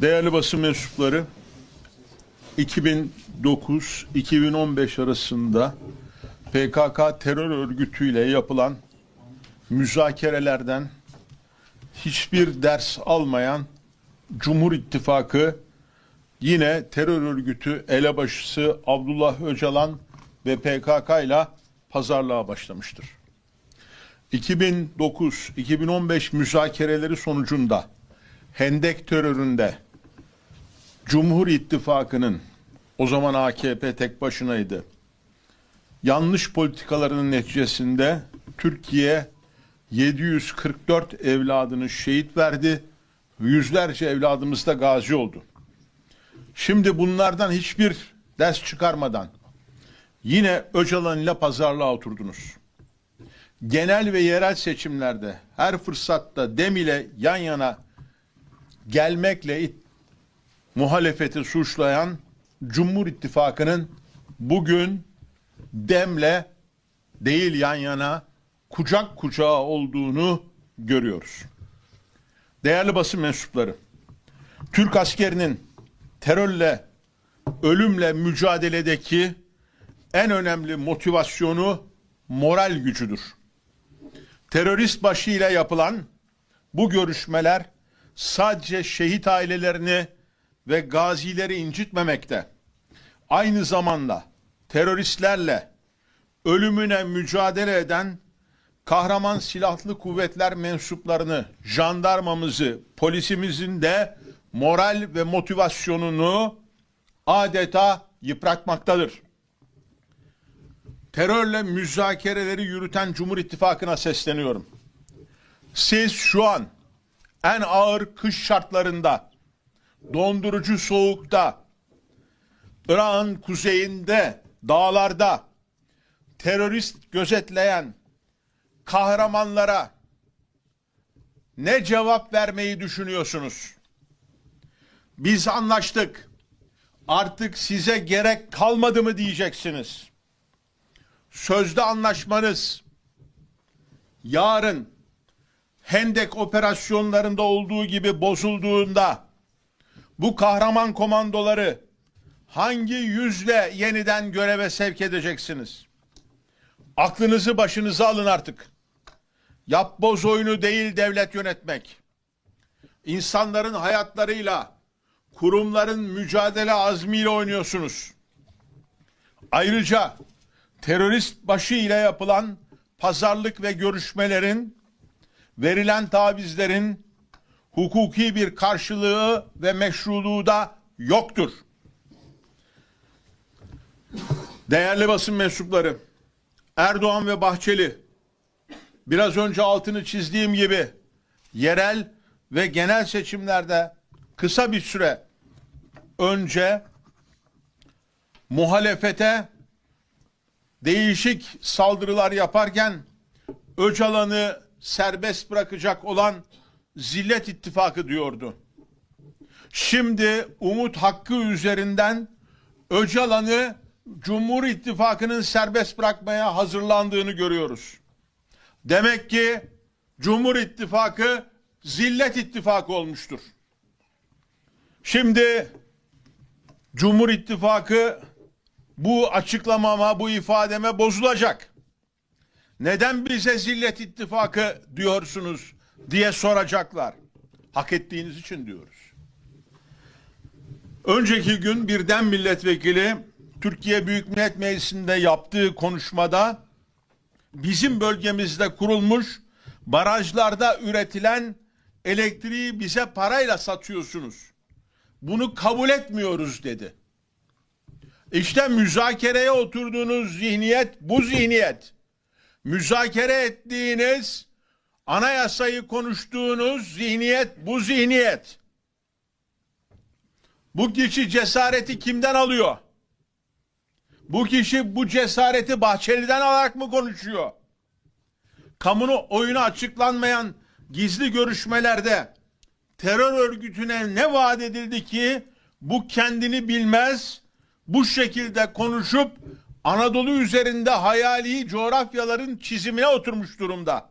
Değerli basın mensupları, 2009-2015 arasında PKK terör örgütüyle yapılan müzakerelerden hiçbir ders almayan Cumhur İttifakı yine terör örgütü elebaşısı Abdullah Öcalan ve PKK ile pazarlığa başlamıştır. 2009-2015 müzakereleri sonucunda Hendek teröründe Cumhur İttifakı'nın o zaman AKP tek başınaydı. Yanlış politikalarının neticesinde Türkiye 744 evladını şehit verdi. Yüzlerce evladımız da gazi oldu. Şimdi bunlardan hiçbir ders çıkarmadan yine Öcalan ile pazarlığa oturdunuz. Genel ve yerel seçimlerde her fırsatta dem ile yan yana gelmekle muhalefeti suçlayan Cumhur İttifakı'nın bugün demle değil yan yana kucak kucağa olduğunu görüyoruz. Değerli basın mensupları, Türk askerinin terörle, ölümle mücadeledeki en önemli motivasyonu moral gücüdür. Terörist başıyla yapılan bu görüşmeler sadece şehit ailelerini ve gazileri incitmemekte. Aynı zamanda teröristlerle ölümüne mücadele eden kahraman silahlı kuvvetler mensuplarını, jandarmamızı, polisimizin de moral ve motivasyonunu adeta yıpratmaktadır. Terörle müzakereleri yürüten Cumhur İttifakı'na sesleniyorum. Siz şu an en ağır kış şartlarında, dondurucu soğukta, Irak'ın kuzeyinde, dağlarda terörist gözetleyen kahramanlara ne cevap vermeyi düşünüyorsunuz? Biz anlaştık. Artık size gerek kalmadı mı diyeceksiniz. Sözde anlaşmanız yarın Hendek operasyonlarında olduğu gibi bozulduğunda bu kahraman komandoları hangi yüzle yeniden göreve sevk edeceksiniz? Aklınızı başınıza alın artık. Yapboz oyunu değil devlet yönetmek. İnsanların hayatlarıyla, kurumların mücadele azmiyle oynuyorsunuz. Ayrıca terörist başı ile yapılan pazarlık ve görüşmelerin verilen tavizlerin hukuki bir karşılığı ve meşruluğu da yoktur. Değerli basın mensupları, Erdoğan ve Bahçeli biraz önce altını çizdiğim gibi yerel ve genel seçimlerde kısa bir süre önce muhalefete değişik saldırılar yaparken Öcalan'ı serbest bırakacak olan Zillet İttifakı diyordu. Şimdi Umut Hakkı üzerinden Öcalan'ı Cumhur İttifakı'nın serbest bırakmaya hazırlandığını görüyoruz. Demek ki Cumhur İttifakı Zillet İttifakı olmuştur. Şimdi Cumhur İttifakı bu açıklamama, bu ifademe bozulacak. Neden bize Zillet İttifakı diyorsunuz diye soracaklar. Hak ettiğiniz için diyoruz. Önceki gün birden milletvekili Türkiye Büyük Millet Meclisi'nde yaptığı konuşmada bizim bölgemizde kurulmuş barajlarda üretilen elektriği bize parayla satıyorsunuz. Bunu kabul etmiyoruz dedi. İşte müzakereye oturduğunuz zihniyet bu zihniyet. Müzakere ettiğiniz, anayasayı konuştuğunuz zihniyet bu zihniyet. Bu kişi cesareti kimden alıyor? Bu kişi bu cesareti Bahçeli'den alarak mı konuşuyor? Kamunu oyuna açıklanmayan gizli görüşmelerde terör örgütüne ne vaat edildi ki bu kendini bilmez, bu şekilde konuşup Anadolu üzerinde hayali coğrafyaların çizimine oturmuş durumda.